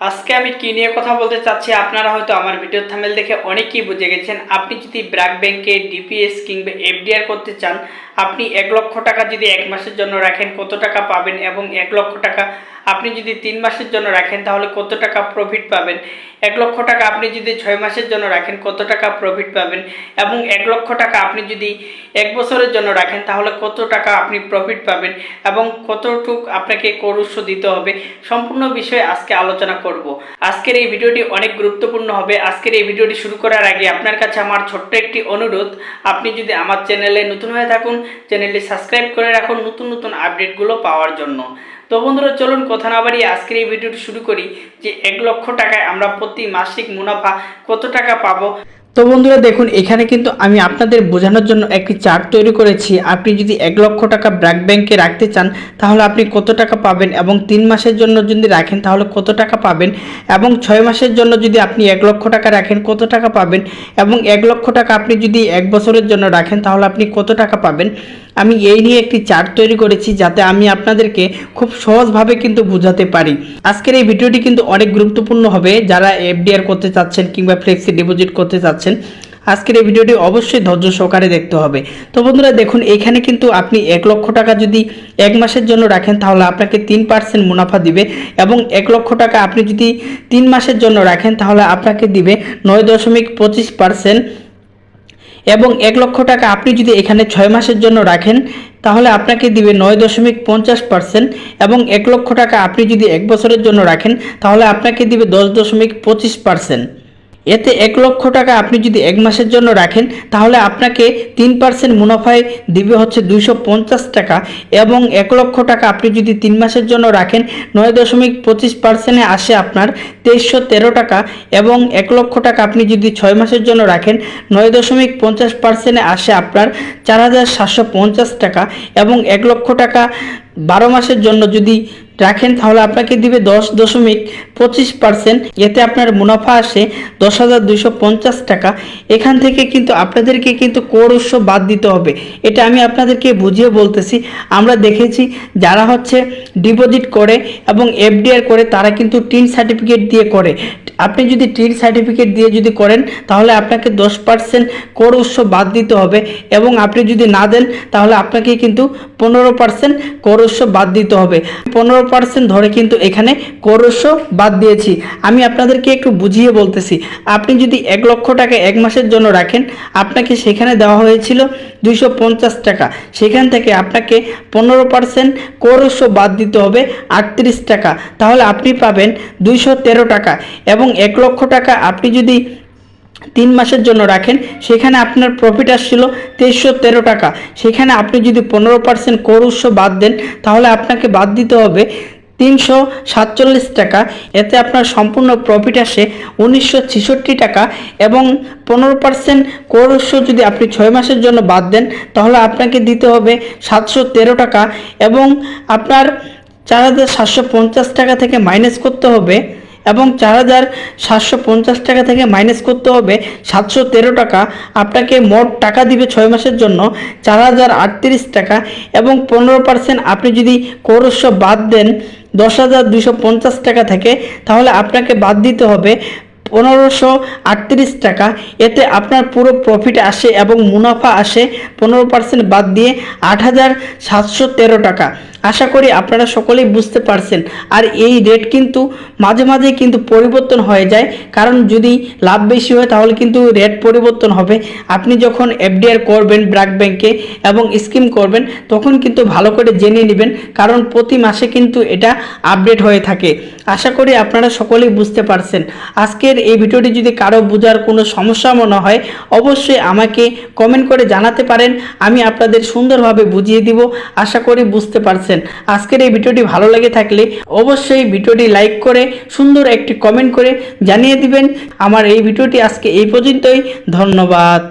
আজকে আমি কি নিয়ে কথা বলতে চাচ্ছি, আপনারা হয়তো আমার ভিডিও থামেল দেখে অনেকেই বুঝে গেছেন। আপনি যদি ব্র্যাক ব্যাংকে ডিপিএস কিংবা এফডিআর করতে চান আপনি এক লক্ষ টাকা যদি এক মাসের জন্য রাখেন, কত টাকা পাবেন এবং এক লক্ষ টাকা আপনি যদি তিন মাসের জন্য রাখেন, তাহলে কত টাকা প্রফিট পাবেন? এক লক্ষ টাকা আপনি যদি ছয় মাসের জন্য রাখেন, কত টাকা প্রফিট পাবেন? এবং এক লক্ষ টাকা আপনি যদি এক বছরের জন্য রাখেন, তাহলে কত টাকা আপনি প্রফিট পাবেন? এবং কতটুক আপনাকে করুষ্য দিতে হবে? সম্পূর্ণ বিষয়ে আজকে আলোচনা করব। আজকের এই ভিডিওটি অনেক গুরুত্বপূর্ণ হবে। আজকের এই ভিডিওটি শুরু করার আগে আপনার কাছে আমার ছোট্ট একটি অনুরোধ। আপনি যদি আমার চ্যানেলে নতুন হয়ে থাকুন চ্যানেলটি সাবস্ক্রাইব করে রাখুন নতুন নতুন আপডেটগুলো পাওয়ার জন্য। তো বন্ধুরা, চলুন কথা না বাড়িয়ে আজকের এই ভিডিওটি শুরু করি যে এক লক্ষ টাকায় আমরা প্রতি মাসিক মুনাফা কত টাকা পাবো? তো বন্ধুরা দেখুন, এখানে কিন্তু আমি আপনাদের বোঝানোর জন্য একটি চার্ট তৈরি করেছি। আপনি যদি এক লক্ষ টাকা ব্র্যাক ব্যাংকে রাখতে চান, তাহলে আপনি কত টাকা পাবেন এবং তিন মাসের জন্য যদি রাখেন, তাহলে কত টাকা পাবেন? এবং ছয় মাসের জন্য যদি আপনি এক লক্ষ টাকা রাখেন, কত টাকা পাবেন? এবং এক লক্ষ টাকা আপনি যদি এক বছরের জন্য রাখেন, তাহলে আপনি কত টাকা পাবেন? আমি এই নিয়ে একটি চার্ট তৈরি করেছি যাতে আমি আপনাদেরকে খুব সহজভাবে কিন্তু বোঝাতে পারি। আজকের এই ভিডিওটি কিন্তু অনেক গুরুত্বপূর্ণ হবে যারা এফডিআর করতে চাচ্ছেন কিংবা ফ্লেক্সি ডিপোজিট করতে চাচ্ছেন। আজকের এই ভিডিওটি অবশ্যই ধৈর্য সহকারে দেখতে হবে। তো বন্ধুরা, দেখুন, এখানে কিন্তু আপনি এক লক্ষ টাকা যদি এক মাসের জন্য রাখেন, তাহলে আপনাকে তিন পার্সেন্ট মুনাফা দিবে এবং এক লক্ষ টাকা আপনি যদি তিন মাসের জন্য রাখেন, তাহলে আপনাকে দিবে নয় দশমিক পঁচিশ পার্সেন্ট এবং এক লক্ষ টাকা আপনি যদি এখানে ছয় মাসের জন্য রাখেন, তাহলে আপনাকে দিবে নয় দশমিক পঞ্চাশ পার্সেন্ট এবং এক লক্ষ টাকা আপনি যদি এক বছরের জন্য রাখেন, তাহলে আপনাকে দিবে দশ দশমিক পঁচিশ পার্সেন্ট। এতে এক লক্ষ টাকা আপনি যদি এক মাসের জন্য রাখেন, তাহলে আপনাকে তিন পার্সেন্ট মুনাফায় দিবে হচ্ছে দুইশো পঞ্চাশ টাকা এবং এক লক্ষ টাকা আপনি যদি তিন মাসের জন্য রাখেন, নয় দশমিক পঁচিশ পার্সেন্টে আসে আপনার তেইশশো তেরো টাকা এবং এক লক্ষ টাকা আপনি যদি ছয় মাসের জন্য রাখেন, নয় দশমিক পঞ্চাশ পার্সেন্টে আসে আপনার চার হাজার সাতশো পঞ্চাশ টাকা এবং এক লক্ষ টাকা বারো মাসের জন্য যদি রাখেন, তাহলে আপনাকে দিবে দশ দশমিক পঁচিশ পার্সেন্ট। এতে আপনার মুনাফা আসে দশ হাজার দুইশো পঞ্চাশ টাকা। এখান থেকে কিন্তু আপনাদেরকে কিন্তু কর উৎস বাদ দিতে হবে। এটা আমি আপনাদেরকে বুঝিয়ে বলতেছি। আমরা দেখেছি যারা হচ্ছে ডিপোজিট করে এবং এফডিআর করে, তারা কিন্তু টিন সার্টিফিকেট দিয়ে করে। আপনি যদি টিন সার্টিফিকেট দিয়ে যদি করেন, তাহলে আপনাকে দশ পার্সেন্ট কর উৎস বাদ দিতে হবে। এবং আপনি যদি না দেন, তাহলে আপনাকে কিন্তু পনেরো পার্সেন্ট কর উৎস বাদ দিতে হবে। পনেরো পার্সেন্ট ধরে কিন্তু এখানে কর উৎস বাদ দিয়েছি। আমি আপনাদেরকে একটু বুঝিয়ে বলতেছি। আপনি যদি এক লক্ষ টাকা এক মাসের জন্য রাখেন, আপনাকে সেখানে দেওয়া হয়েছিল দুইশো পঞ্চাশ টাকা। সেখান থেকে আপনাকে পনেরো পার্সেন্ট কর উৎস বাদ দিতে হবে আটত্রিশ টাকা। তাহলে আপনি পাবেন দুইশো তেরো টাকা। এবং এক লক্ষ টাকা আপনি যদি তিন মাসের জন্য রাখেন, সেখানে আপনার প্রফিট আসছিল তেইশশো তেরো টাকা। সেখানে আপনি যদি পনেরো পার্সেন্ট কর উৎস বাদ দেন, তাহলে আপনাকে বাদ দিতে হবে তিনশো সাতচল্লিশ টাকা। এতে আপনার সম্পূর্ণ প্রফিট আসে উনিশশো ছেষট্টি টাকা এবং পনেরো পার্সেন্ট কর উৎস যদি আপনি ছয় মাসের জন্য বাদ দেন, তাহলে আপনাকে দিতে হবে সাতশো তেরো টাকা এবং আপনার চার হাজার সাতশো পঞ্চাশ টাকা থেকে মাইনাস করতে হবে এবং চার হাজার সাতশো পঞ্চাশ টাকা থেকে মাইনাস করতে হবে সাতশো তেরো টাকা। আপনাকে মোট টাকা দিবে ছয় মাসের জন্য চার হাজার আটত্রিশ টাকা এবং পনেরো পার্সেন্ট আপনি যদি করস্য বাদ দেন দশ হাজার দুশো পঞ্চাশ টাকা থেকে, তাহলে আপনাকে বাদ দিতে হবে পনেরোশো আটত্রিশ টাকা। এতে আপনার পুরো প্রফিট আসে এবং মুনাফা আসে। পনেরো পার্সেন্ট বাদ দিয়ে আট হাজার সাতশো তেরো টাকা। আশা করি আপনারা সকলেই বুঝতে পারছেন। আর এই রেট কিন্তু মাঝে মাঝে কিন্তু পরিবর্তন হয়ে যায়। কারণ যদি লাভ বেশি হয় তাহলে কিন্তু রেট পরিবর্তন হবে। আপনি যখন এফডিআর করবেন ব্র্যাক ব্যাংকে এবং স্কিম করবেন, তখন কিন্তু ভালো করে জেনে নেবেন। কারণ প্রতি মাসে কিন্তু এটা আপডেট হয়ে থাকে। আশা করি আপনারা সকলেই বুঝতে পারছেন। আজকের এই ভিডিওটি যদি কারও বোঝার কোনো সমস্যা মনে হয়, অবশ্যই আমাকে কমেন্ট করে জানাতে পারেন। আমি আপনাদের সুন্দরভাবে বুঝিয়ে দিব। আশা করি বুঝতে পারছেন। আজকের এই ভিডিওটি ভালো লেগে থাকলে অবশ্যই ভিডিওটি লাইক করে, সুন্দর একটি কমেন্ট করে জানিয়ে দিবেন। আমার এই ভিডিওটি আজকে এই পর্যন্তই। ধন্যবাদ।